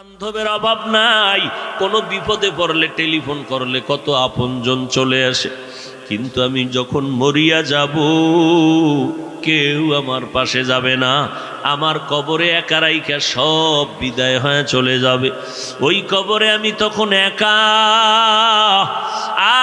বান্ধবের অভাব নাই। কোনো বিপদে পড়লে টেলিফোন করলে কত আপনজন চলে আসে। কিন্তু আমি যখন মরিয়া যাব, কেউ আমার পাশে যাবে না। আমার কবরে একা রাইখা সব বিদায় হয়ে চলে যাবে। ওই কবরে আমি তখন একা।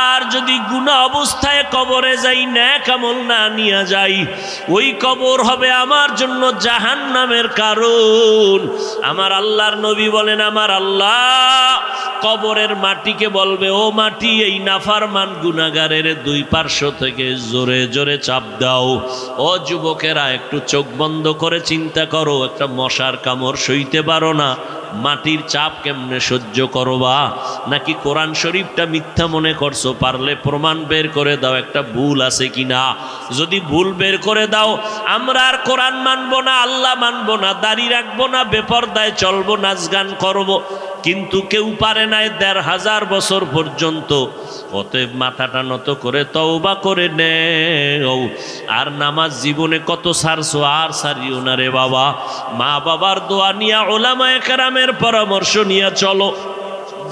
আর যদি গুণা অবস্থায় কবরে যাই না কামল না নিয়ে যাই, ওই কবর হবে আমার জন্য জাহান নামের কারণ। আমার আল্লাহর নবী বলেন, আমার আল্লাহ কবরের মাটিকে বলবে, ও মাটি, এই নাফারমান গুনাগারের দুই পার্শ্ব থেকে জোরে জোরে চাপ দাও। ও যুবকেরা, একটু চোখ বন্ধ করে চিন্তা করো, একটা মশার কামড় সইতে পারো না। মাটির চাপ কেমনে সহ্য করবা? নাকি কোরআন শরীফটা মিথ্যা মনে করছ? পারলে প্রমাণ বের করে দাও, একটা ভুল আছে কি না যদি ভুল বের করে দাও, আমরা আর কোরআন মানবো না, আল্লাহ মানবো না, দাড়ি রাখব না, বেপরদায় চলবো, নাচ গান করব। কিন্তু কেউ পারে নাই দেড় হাজার বছর পর্যন্ত। অতএব মাথাটা নত করে তওবা করে নেও। আর নামাজ জীবনে কত সারছো, আর সারিও না রে বাবা। মা বাবার দোয়া নিয়া ওলামায় কেরামের পরামর্শ নিয়ে চলো।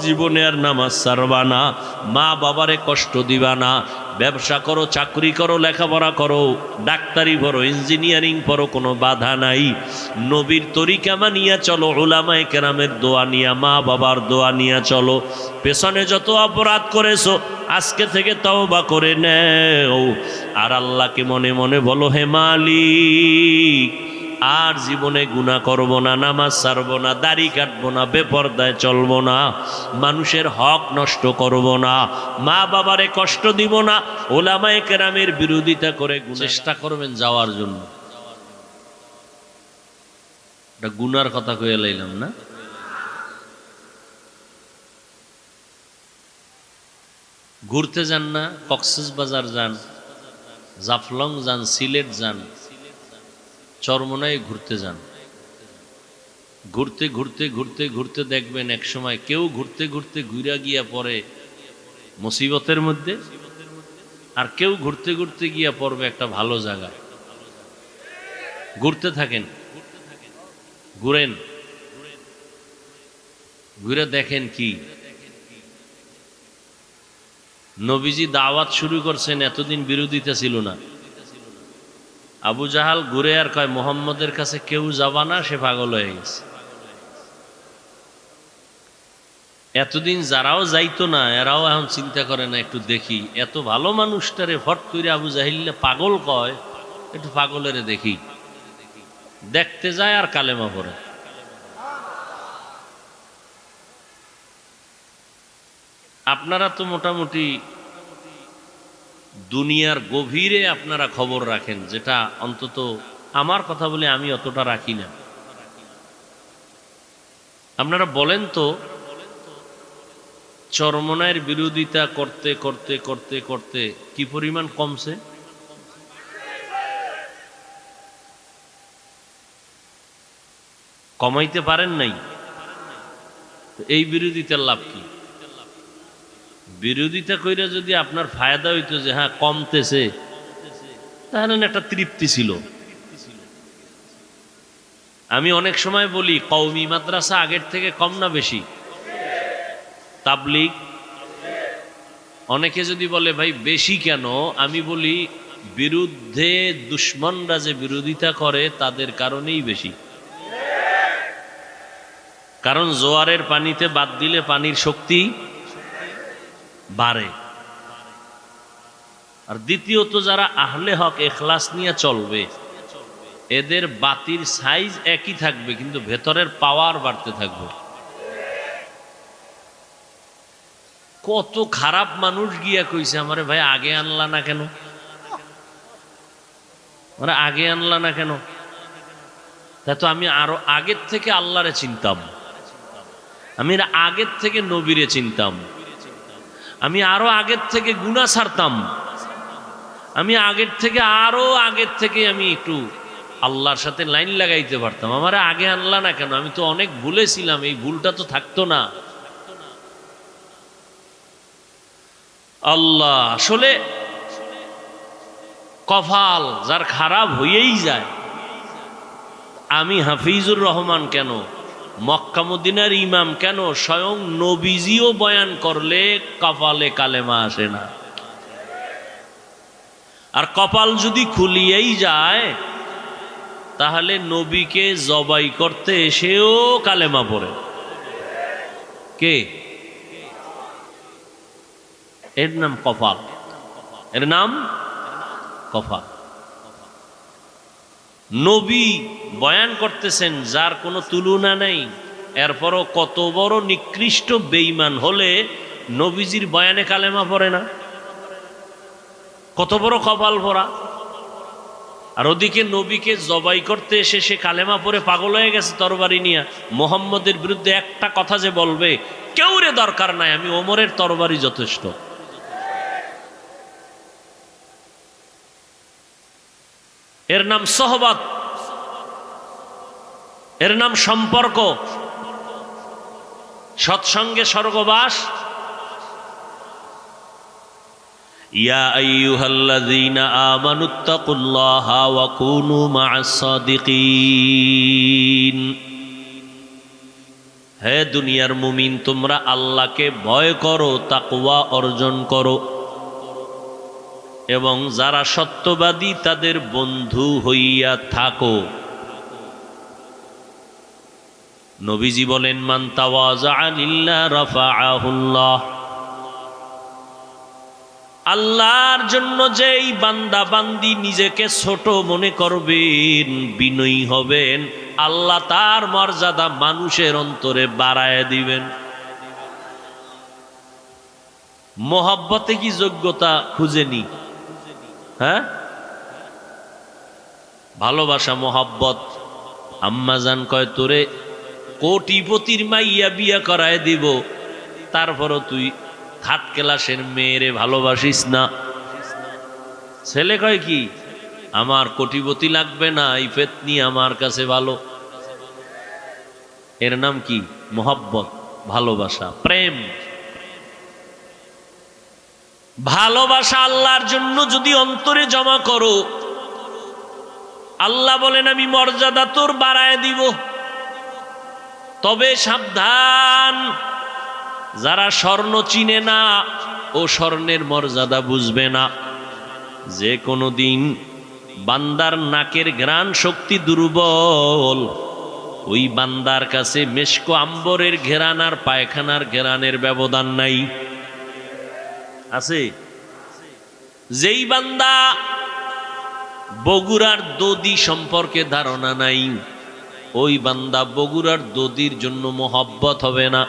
জীবনে আর নামাজ সারবা না। মা বাবারে কষ্ট দিবা না। ব্যবসা করো, চাকরি করো, লেখাপড়া করো, ডাক্তারি পড়ো ইঞ্জিনিয়ারিং পড়ো, কোনো বাধা নাই। নবীর তরিকা মানিয়া চলো ওলামায় কেরামের দোয়া নিয়া মা বাবার দোয়া নিয়া চলো। পেছনে যত অপরাধ করেছ, আজকে থেকে তাও বা করে নেও। আর আল্লাহকে মনে মনে বলো, হে মালিক আর জীবনে গুণা করব না, নামাজ ছাড়ব না, দাড়ি কাটব না, বেপর্দায় চলবো না, মানুষের হক নষ্ট করব না মা বাবারে কষ্ট দিব না, ওলামায় কেরামের বিরোধিতা করে চেষ্টা করবেন যাওয়ার জন্য। এটা গুনার কথা কয়ে লাইলাম না? ঘুরতে যান না, কক্সেস বাজার যান, জাফলং যান, সিলেট যান চরমনায় ঘুরতে যান। ঘুরতে ঘুরতে ঘুরতে ঘুরতে দেখবেন এক সময় কেউ ঘুরতে ঘুরতে ঘুরা গিয়া পরে মুসিবতের মধ্যে আর কেউ ঘুরতে ঘুরতে গিয়া পড়বে একটা ভালো জায়গা। ঘুরতে থাকেন, ঘুরেন, ঘুরে দেখেন কি? নবীজি দাওয়াত শুরু করছেন, এতদিন বিরোধিতা ছিল না। আবু জাহাল ঘুরে আর কয়, মোহাম্মদের কাছে কেউ যাবা না, সে পাগল হয়ে গেছে। এতদিন যারাও যাইতো না, এরাও এখন চিন্তা করে না, একটু দেখি। এত ভালো মানুষটারে ফট করে আবু জাহিল্লা পাগল কয়, একটু পাগলেরে দেখি। দেখতে যায় আর কালেমা পড়ে। আপনারা তো মোটামুটি দুনিয়ার গভীরে আপনারা খবর রাখেন, যেটা অন্তত আমার কথা বলে আমি অতটা রাখি না। আপনারা বলেন তো চরমনায়ের বিরোধিতা করতে করতে করতে করতে কি পরিমাণ কমছে? কমাইতে পারেন নাই? এই বিরোধিতার লাভ কি? বিরোধিতা কইরা যদি আপনার ফায়দা হইতো যে হ্যাঁ কমতেছে, তাহলে একটা তৃপ্তি ছিল। আমি অনেক সময় বলি কৌমি মাদ্রাসা আগের থেকে কম না বেশি? তাবলিগ? অনেকে যদি বলে, ভাই, বেশি কেন? আমি বলি, বিরুদ্ধে দুশ্মনরা যে বিরোধিতা করে, তাদের কারণেই বেশি। কারণ জোয়ারের পানিতে বাদ দিলে পানির শক্তি বাড়ে। আর দ্বিতীয়ত যারা আহলে হক এখলাস নিয়ে চলবে, এদের বাতির সাইজ একই থাকবে, কিন্তু ভেতরের পাওয়ার বাড়তে থাকবে। কত খারাপ মানুষ গিয়া কইছে, আমারে ভাই আগে আনলা না কেন? মানে আগে আনলা না কেন? তা তো আমি আরও আগের থেকে আল্লাহরে চিনতাম। আমি আগের থেকে নবীরে চিনতাম। আমি আরও আগের থেকে গুণা ছাড়তাম। আমি আগের থেকে আরও আগের থেকে আমি একটু আল্লাহর সাথে লাইন লাগাইতে পারতাম। আমার আগে আনলা না কেন? আমি তো অনেক ভুলেছিলাম, এই ভুলটা তো থাকতো না। আল্লাহ, আসলে কফাল যার খারাপ হয়েই যায়। আমি হাফিজুর রহমান কেন? মক্কামুদ্দিনার ইমাম কেন? স্বয়ং নবীজিও বয়ান করলে কপালে কালেমা আসে না। আর কপাল যদি খুলিয়েই যায়, তাহলে নবীকে জবাই করতে এসেও কালেমা পড়ে। কে? এর নাম কপাল। এর নাম কপাল। নবী বয়ান করতেছেন, যার কোনো তুলনা নেই। এরপরও কত বড় নিকৃষ্ট বেইমান হলে নবীজির বয়ানে কালেমা পড়ে না? কত বড় কপাল ভরা। আর ওদিকে নবীকে জবাই করতে এসে সে কালেমা পরে পাগল হয়ে গেছে তরবারি নিয়ে। মোহাম্মদের বিরুদ্ধে একটা কথা যে বলবে, কেউ রে দরকার নাই, আমি ওমরের তরবারি যথেষ্ট। এর নাম সহবত। এর নাম সম্পর্ক। সৎসঙ্গে স্বর্গবাস। ইয়া কুনু হে দুনিয়ার মুমিন, তোমরা আল্লাহকে ভয় করো, তাকওয়া অর্জন করো। এবং যারা সত্যবাদী, তাদের বন্ধু হইয়া থাকো। নবীজি বলেন, মান আল্লাহর জন্য যেই বান্দা বান্দি নিজেকে ছোট মনে করবেন, বিনয়ী হবেন, আল্লাহ তার মর্যাদা মানুষের অন্তরে বাড়ায় দিবেন। মোহাব্বতে কি যোগ্যতা খুঁজেনি হ্যাঁ? ভালোবাসা, মোহাব্বত। আম্মাজান কয়, তোরে কোটিপতির মাইয়া বিয়া করায় দিব। তারপরও তুই থার্ড ক্লাসের মেয়েরে ভালোবাসিস না। ছেলে কয় কি? আমার কোটিপতি লাগবে না, এই ফেতনি আমার কাছে ভালো। এর নাম কি? মোহাব্বত, ভালোবাসা, প্রেম। ভালোবাসা আল্লাহর জন্য যদি অন্তরে জমা করো, আল্লাহ বলেন, আমি মর্যাদা তোর বাড়ায় দিব। তবে সাবধান। যারা স্বর্ণ চিনে না ও স্বর্ণের মর্যাদা বুঝবে না, যে কোনো দিন বান্দার নাকের গ্রাণ শক্তি দুর্বল, ওই বান্দার কাছে মেশকো আম্বরের ঘেরান আর পায়খানার ঘেরানের ব্যবধান নাই। আছে? যেই বান্দা বগুড়ার দদি সম্পর্কে ধারণা নাই। ওই বান্দা বগুড়ার দদির জন্য মোহব্বত হবে না।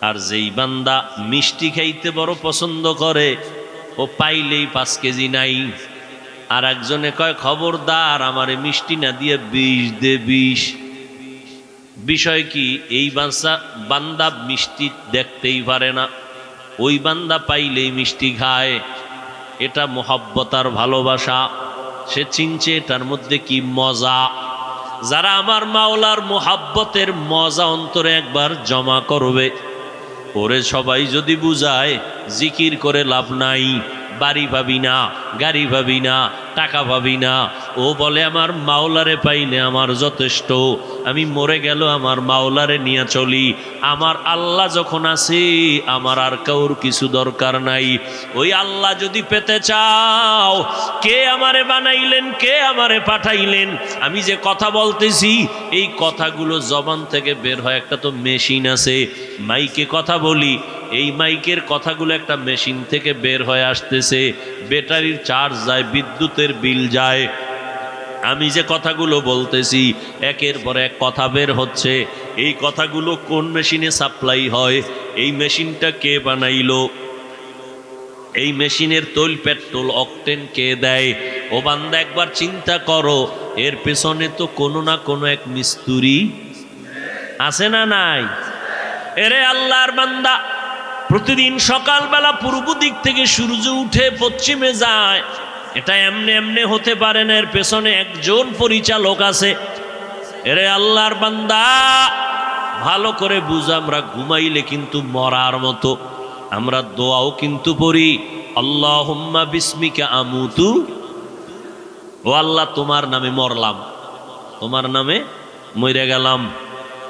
আর যেই বান্দা মিষ্টি খাইতে বড় পছন্দ করে, ও পাইলেই পাঁচ কেজি নাই। আর একজনে কয়, খবরদার, আমারে মিষ্টি না দিয়ে বিষ দে, বিষ। বিষয় কি, এই বাচ্চা বান্দা মিষ্টি দেখতেই পারে না। ওই বান্দা পাইলেই মিষ্টি খায়। এটা মোহাব্বতার ভালোবাসা। সে চিনছে এটার মধ্যে কি মজা। যারা আমার মাওলার মোহাব্বতের মজা অন্তরে একবার জমা করবে, ওরে সবাই যদি বুঝায়, জিকির করে লাভ নাই, বাড়ি পাবি না, গাড়ি পাবি না টাকা পাবি না। ও বলে, আমার মাওলারে পাইলে আমার যথেষ্ট। আমি মরে গেল, আমার মাওলারে নিয়ে চলি। আমার আল্লাহ যখন আছে, আমার আর কাউর কিছু দরকার নাই। ওই আল্লাহ যদি পেতে চাও, কে আমারে বানাইলেন, কে আমারে পাঠাইলেন? আমি যে কথা বলতেছি, এই কথাগুলো জবান থেকে বের হয়। একটা তো মেশিন আছে, মাইকে কথা বলি। এই মাইকের কথাগুলো একটা মেশিন থেকে বের হয়ে আসতেছে, ব্যাটারির চার্জ যায়, বিদ্যুতের বিল যায়। আমি যে কথাগুলো বলতেছি, একের পর এক কথা বের হচ্ছে। এই কথাগুলো কোন মেশিনে সাপ্লাই হয়? এই মেশিনটা কে বানাইলো? এই মেশিনের তৈল, পেট্রোল, অকটেন কে দেয়? ও বান্দা, একবার চিন্তা করো, এর পেছনে তো কোনো না কোনো এক মিস্তুরি আছে না নাই? এরে আল্লাহর বান্দা! প্রতিদিন সকালবেলা পূর্ব দিক থেকে সূর্য উঠে পশ্চিমে যায়। এটা এমনি এমনি হতে পারে না, এর পেছনে একজন পরিচালক আছে। এরে আল্লাহর বান্দা, ভালো করে বুঝ, আমরা ঘুমাইলে কিন্তু মরার মতো। আমরা দোয়াও কিন্তু পড়ি আল্লাহ বিস্মিকা আমুতু। ও আল্লাহ, তোমার নামে মরলাম। তোমার নামে মরে গেলাম।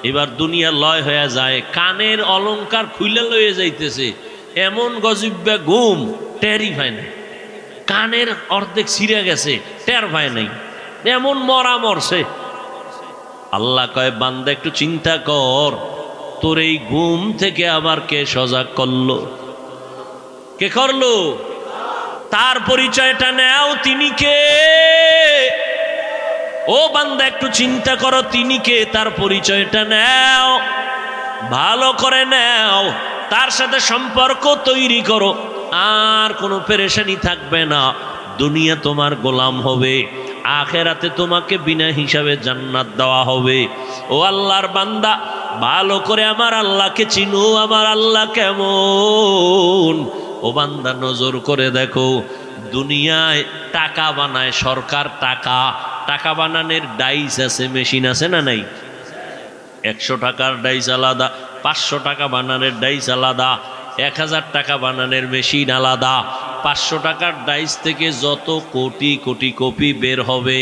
এবার দুনিয়া লয় হয়ে যায়, কানের অলংকার খুইলে লয়ে যাইতেছে, এমন গজিব্যা ঘুম টেরই পায় না কানের অর্ধেক ছিঁড়ে গেছে, টের পায় নাই। এমন মরা মরছে। আল্লাহ কয়, বান্দা, একটু চিন্তা কর, তোর এই ঘুম থেকে আবার কে সজাগ করল? কে করল? তার পরিচয়টা নেও, তিনি কে? ও বান্দা, একটু চিন্তা করো, তিনি কে? তার পরিচয়টা নেও, ভালো করে নেও, তার সাথে সম্পর্ক তৈরি করো। আর কোনো পেরেশানি থাকবে না। দুনিয়া তোমার গোলাম হবে, আখেরাতে তোমাকে বিনা হিসাবে জান্নাত দেওয়া হবে। ও আল্লাহর বান্দা, ভালো করে আমার আল্লাহকে চিনো, আমার আল্লাহ কেমন? ও বান্দা, নজর করে দেখো, দুনিয়ায় টাকা বানায়, সরকার টাকা টাকা বানানোর ডাইস আছে মেশিন আছে না নাই? একশো টাকার ডাইস আলাদা, পাঁচশো টাকা বানানোর ডাইস আলাদা, এক হাজার টাকা বানানোর মেশিন আলাদা। পাঁচশো টাকার ডাইস থেকে যত কোটি কোটি কপি বের হবে,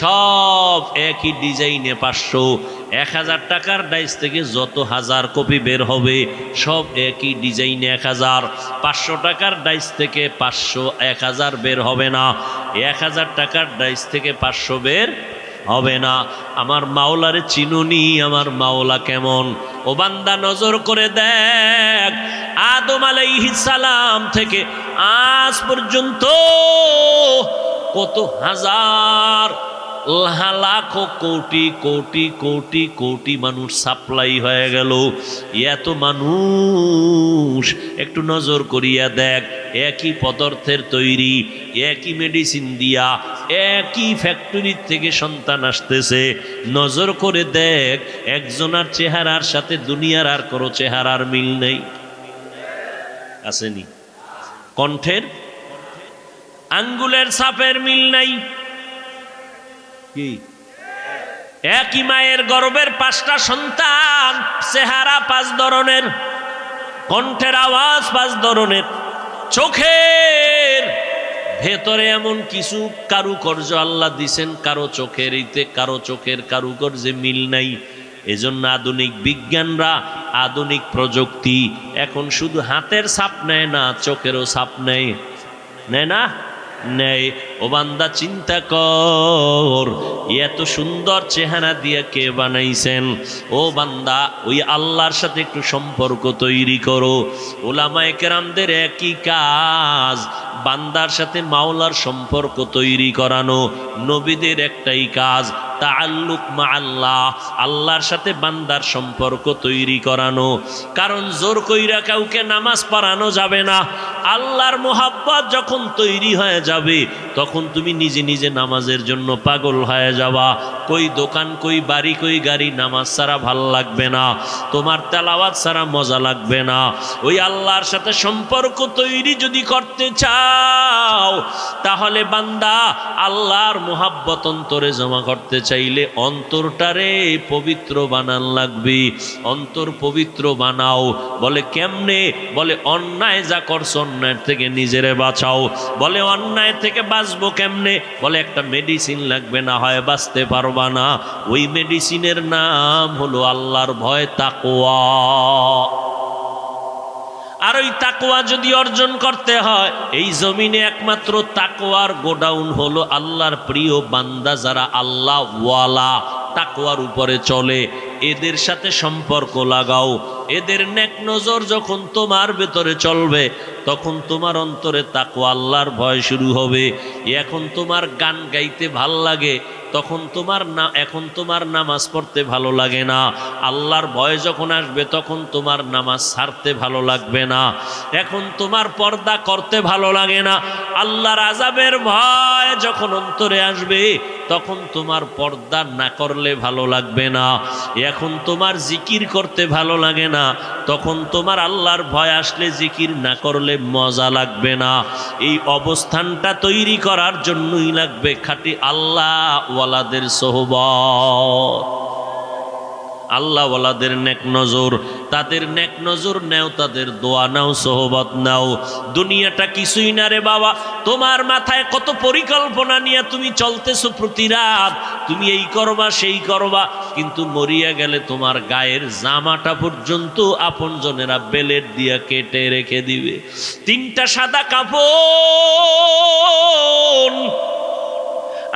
সব একই ডিজাইনে পাঁচশো। এক হাজার টাকার ডাইস থেকে যত হাজার কপি বের হবে, সব একই ডিজাইন এক হাজার। পাঁচশো টাকার ডাইস থেকে পাঁচশো এক হাজার বের হবে না। এক হাজার টাকার ডাইস থেকে পাঁচশো বের হবে না। আমার মাওলারে চিনুনি, আমার মাওলা কেমন? ও বান্দা, নজর করে দেখ, আদম সালাম থেকে আজ পর্যন্ত কত হাজার লাখ কোটি কোটি কোটি কোটি মানুষ সাপ্লাই হয়ে গেল। এত মানুষ, একটু নজর করিয়া দেখ, একই পদার্থের তৈরি, একই মেডিসিন দিয়া, একই ফ্যাক্টরির থেকে সন্তান আসতেছে। নজর করে দেখ, একজনার চেহারার সাথে দুনিয়ার আর কোনো চেহারার মিল নেই। আসেনি। কণ্ঠের আঙ্গুলের সাপের মিল নাই। কি? একই মায়ের গর্বের পাঁচটা সন্তান, চেহারা পাঁচ ধরনের, কণ্ঠের আওয়াজ পাঁচ ধরনের, চোখের ভেতরে এমন কিছু কারুকার্য আল্লাহ দিছেন, কারও চোখের ইতে, কারও চোখের কারুকার্যে মিল নাই। এজন্য আধুনিক বিজ্ঞানরা, আধুনিক প্রযুক্তি এখন শুধু হাতের ছাপ নেয় না, চোখেরও ছাপ নেয়। নেয় না? নেই। ও বান্দা, চিন্তা কর। এত সুন্দর চেহারা দিয়ে কে বানাইছেন? ও বান্দা, ওই আল্লাহর সাথে একটু সম্পর্ক তৈরি করো। ওলামায় কেরামদের একই কাজ, বান্দার সাথে মাওলার সম্পর্ক তৈরি করানো। নবীদের একটাই কাজ তাল্লুক মা আল্লাহ আল্লাহর সাথে বান্দার সম্পর্ক তৈরি করানো। কারণ জোর কইরা কাউকে নামাজ পড়ানো যাবে না। আল্লাহর মোহাব্বত যখন তৈরি হয়ে যাবে, তখন তুমি নিজে নিজে নামাজের জন্য পাগল হয়ে যাওয়া কই দোকান, কই বাড়ি, কই গাড়ি নামাজ ছাড়া ভালো লাগবে না। তোমার তেলাওয়াত ছাড়া মজা লাগবে না। ওই আল্লাহর সাথে সম্পর্ক তৈরি যদি করতে চাও, তাহলে বান্দা আল্লাহর মোহাব্বত অন্তরে জমা করতে চাইলে অন্তরটারে পবিত্র বানান লাগবে। অন্তর পবিত্র বানাও। বলে কেমনে? বলে অন্যায় যা করছ অন্যায় থেকে নিজেরে বাঁচাও। বলে অন্যায় থেকে বাঁচবো কেমনে? বলে একটা মেডিসিন লাগবে, না হয় বাঁচতে পারবা না। ওই মেডিসিনের নাম হলো আল্লাহর ভয় তাকোয়া আর ওই তাকোয়া যদি অর্জন করতে হয়, এই জমিনে একমাত্র তাকোয়ার গোডাউন হলো আল্লাহর প্রিয় বান্দা যারা আল্লাহ ওয়ালা তাকোয়ার উপরে চলে। এদের সাথে সম্পর্ক লাগাও। এদের নেক নজর যখন তোমার ভেতরে চলবে, তখন তোমার অন্তরে তাকওয়া আল্লাহর ভয় শুরু হবে। এখন তোমার গান গাইতে ভালো লাগে তখন তোমার না, এখন তোমার নামাজ পড়তে ভালো লাগে না। আল্লাহর ভয় যখন আসবে, তখন তোমার নামাজ ছাড়তে ভালো লাগবে না। এখন তোমার পর্দা করতে ভালো লাগে না। আল্লাহর আজাবের ভয় যখন অন্তরে আসবে, তখন তোমার পর্দা না করলে ভালো লাগবে না। এখন তোমার জিকির করতে ভালো লাগে না, তখন তোমার আল্লাহর ভয় আসলে জিকির না করলে মজা লাগবে না। এই অবস্থানটা তৈরি করার জন্যই লাগবে খাঁটি আল্লাহ ওয়ালাদের সোহবত। আল্লাহওয়ালাদের নেক নজর, তাদের নেক নজর নেও, তাদের দোয়া নাও, সোহবত নাও। দুনিয়াটা কিছুই না রে বাবা, তোমার মাথায় কত পরিকল্পনা নিয়ে তুমি চলতেছো প্রতি রাত। তুমি এই করবা, সেই করবা, কিন্তু মরিয়া গেলে তোমার গায়ের জামাটা পর্যন্ত আপন আপনজনেরা বেলেট দিয়া কেটে রেখে দিবে। তিনটা সাদা কাপড়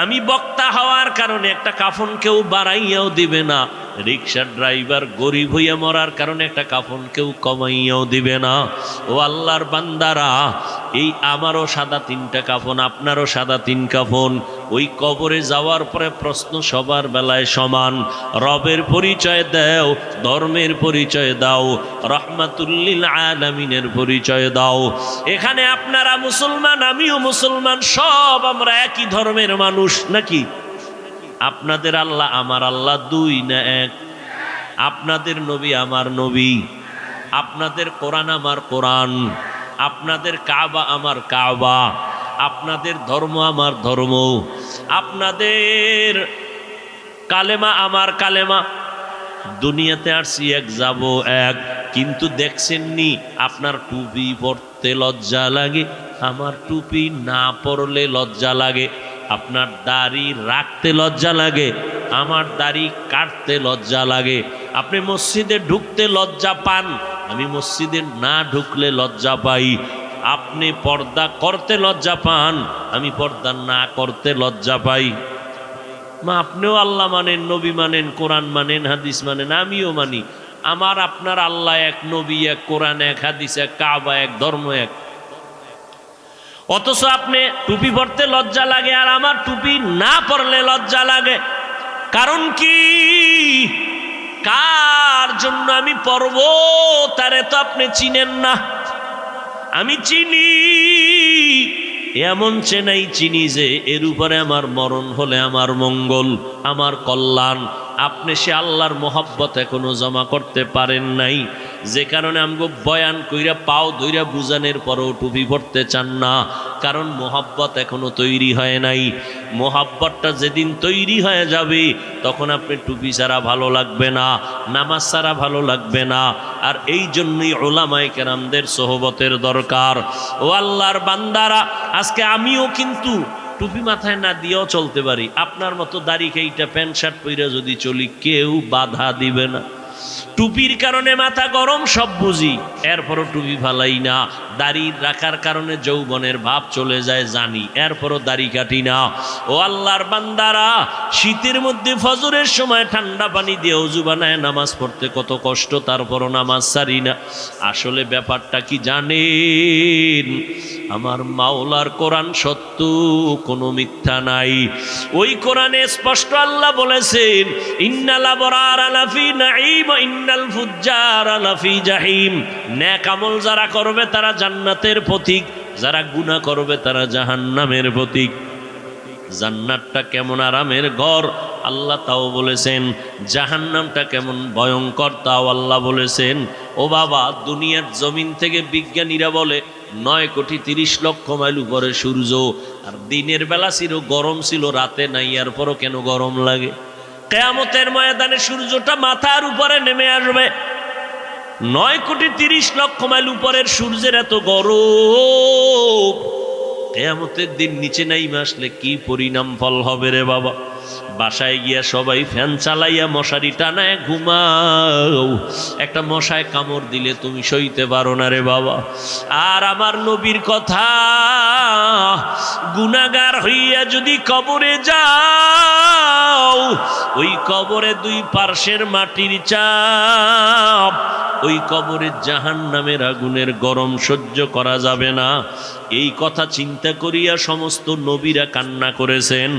আমি বক্তা হওয়ার কারণে একটা কাফন কেউ বাড়াইয়াও দিবে না। রিক্সার ড্রাইভার গরিব হইয়া মরার কারণে একটা কাফন কেউ কমাইয়াও দিবে না। ও আল্লাহর বান্দারা, এই আমারও সাদা তিনটা কাফন, আপনারও সাদা তিন কাফন। ওই কবরে যাওয়ার পরে প্রশ্ন সবার বেলায় সমান। রবের পরিচয় দাও, ধর্মের পরিচয় দাও, রহমাতুল্লিল আলামিনের পরিচয় দাও। এখানে আপনারা মুসলমান, আমিও মুসলমান, সব আমরা একই ধর্মের মানুষ, নাকি? আপনাদের আল্লাহ আমার আল্লাহ দুই না এক। আপনাদের নবী আমার নবী। আপনাদের কোরআন আমার কোরআন। আপনাদের কাবা আমার কাবা। আপনাদের ধর্ম আমার ধর্ম। আপনাদের কালেমা আমার কালেমা। দুনিয়াতে আসছি এক যাব এক। কিন্তু দেখছেননি আপনার টুপি পরতে লজ্জা লাগে, আমার টুপি না পরলে লজ্জা লাগে। আপনার দাড়ি রাখতে লজ্জা লাগে, আমার দাড়ি কাটতে লজ্জা লাগে। আপনি মসজিদে ঢুকতে লজ্জা পান, আমি মসজিদে না ঢুকলে লজ্জা পাই। আপনি পর্দা করতে লজ্জা পান, আমি পর্দা না করতে লজ্জা পাই। মা, আপনিও আল্লাহ মানেন, নবী মানেন, কোরআন মানেন, হাদিস মানেন, আমিও মানি। আমার, আপনার আল্লাহ এক, নবী এক, কোরআন এক, হাদিস এক, কাবা এক, ধর্ম এক। অথচ আপনি টুপি পরতে লজ্জা লাগে আর আমার টুপি না পরলে লজ্জা লাগে। কারণ কি? কার জন্য আমি পরব? তারে তো আপনি চিনেন না। আমি চিনি। এমন চেনাই চিনি যে এর উপরে আমার মরণ হলে আমার মঙ্গল, আমার কল্যাণ। আপনি সে আল্লাহর মোহব্বত এখনও জমা করতে পারেন নাই। যে কারণে আমগো বয়ান কইরা পাও ধইরা বুঝানোর পরেও টুপি পড়তে চান না। কারণ মোহাব্বত এখনও তৈরি হয় নাই। মোহাব্বতটা যেদিন তৈরি হয়ে যাবে, তখন আপনি টুপি ছাড়া ভালো লাগবে না, নামাজ ছাড়া ভালো লাগবে না। আর এই জন্যই ওলামায় কেরামদের সোহবতের দরকার। ও আল্লাহর বান্দারা, আজকে আমিও কিন্তু টুপি মাথায় না দিয়েও চলতে পারি। আপনার মতো দাড়ি খেইটা প্যান্ট শার্ট পরে যদি চলি, কেউ বাধা দিবে না। টুপির কারণে মাথা গরম, সব বুঝি। এরপরও টুপি ফালাই না। দাড়ি রাখার কারণে যৌবনের ভাব চলে যায়, জানি। এরপরও দাড়ি কাটি না। ও আল্লাহর বান্দারা, শীতের মধ্যে ফজরের সময় ঠান্ডা পানি দিয়ে অজু বানায়, নামাজ পড়তে কত কষ্ট, তারপরও নামাজ সারি না। আসলে ব্যাপারটা কি জানেন? আমার মাওলার কোরআন সত্য, কোনো মিথ্যা নাই। ওই কোরআনে স্পষ্ট আল্লাহ বলেছেন, ইন্নালা আবরার আলাফি নাঈম ইন্নাল ফুজ্জার আলাফি জাহিম। আমল যারা করবে তারা জান্নাতের প্রতীক, যারা গুনাহ করবে তারা জাহান্নামের প্রতীক। জান্নাতটা কেমন আরামের ঘর, আল্লাহ তাও বলেছেন। জাহান্নামটা কেমন ভয়ঙ্কর, তাও আল্লাহ বলেছেন। ও বাবা, দুনিয়ার জমিন থেকে বিজ্ঞানীরা বলে, নয় কোটি তিরিশ লক্ষ মাইল উপরে সূর্য। আর দিনের বেলা ছিল গরম ছিল, রাতে নাই আর পরও কেন গরম লাগে? কেয়ামতের ময়দানে সূর্যটা মাথার উপরে নেমে আসবে। নয় কোটি তিরিশ লক্ষ মাইল উপরের সূর্যের এত গরম। কেয়ামতের দিন নিচে নাই আসলে কি পরিণাম ফল হবে রে বাবা? বাসায় গিয়া সবাই ফ্যান চালাইয়া মশারি টানায় ঘুমাও। একটা মশায় কামড় দিলে তুমি সইতে পারো না রে বাবা। আর আমার নবীর কথা গুনাগার হইয়া যদি কবরে যাও, ওই কবরে দুই পার্শ্বের মাটির চাপ, ওই কবরে জাহান নামের আগুনের গরম সহ্য করা যাবে না। এই কথা চিন্তা করিয়া সমস্ত নবীরা কান্না করেছেন,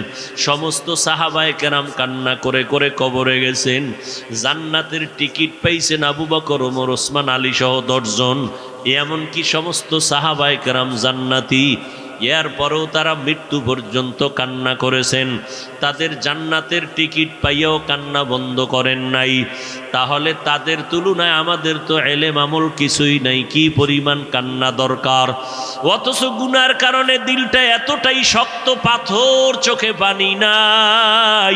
সমস্ত সাহাবায় কেরাম কান্না করে করে কবরে গেছেন। জান্নাতের টিকিট পাইছেন আবু বকর, ওমর, ওসমান, আলী সহ দশজন। এমনকি সমস্ত সাহাবায় কেরাম জান্নাতি এরপরেও তারা মৃত্যু পর্যন্ত কান্না করেছেন। তাদের জান্নাতের টিকিট পাইয়াও কান্না বন্ধ করেন নাই। তাহলে তাদের তুলনায় আমাদের তো এলেম আমল কিছুই নাই, কি পরিমাণ কান্না দরকার? অথচ গুনার কারণে দিলটা এতটাই শক্ত পাথর চোখে পানি নাই।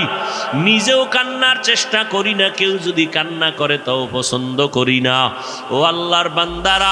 নিজেও কান্নার চেষ্টা করি না, কেউ যদি কান্না করে তাও পছন্দ করি না। ও আল্লাহর বান্দারা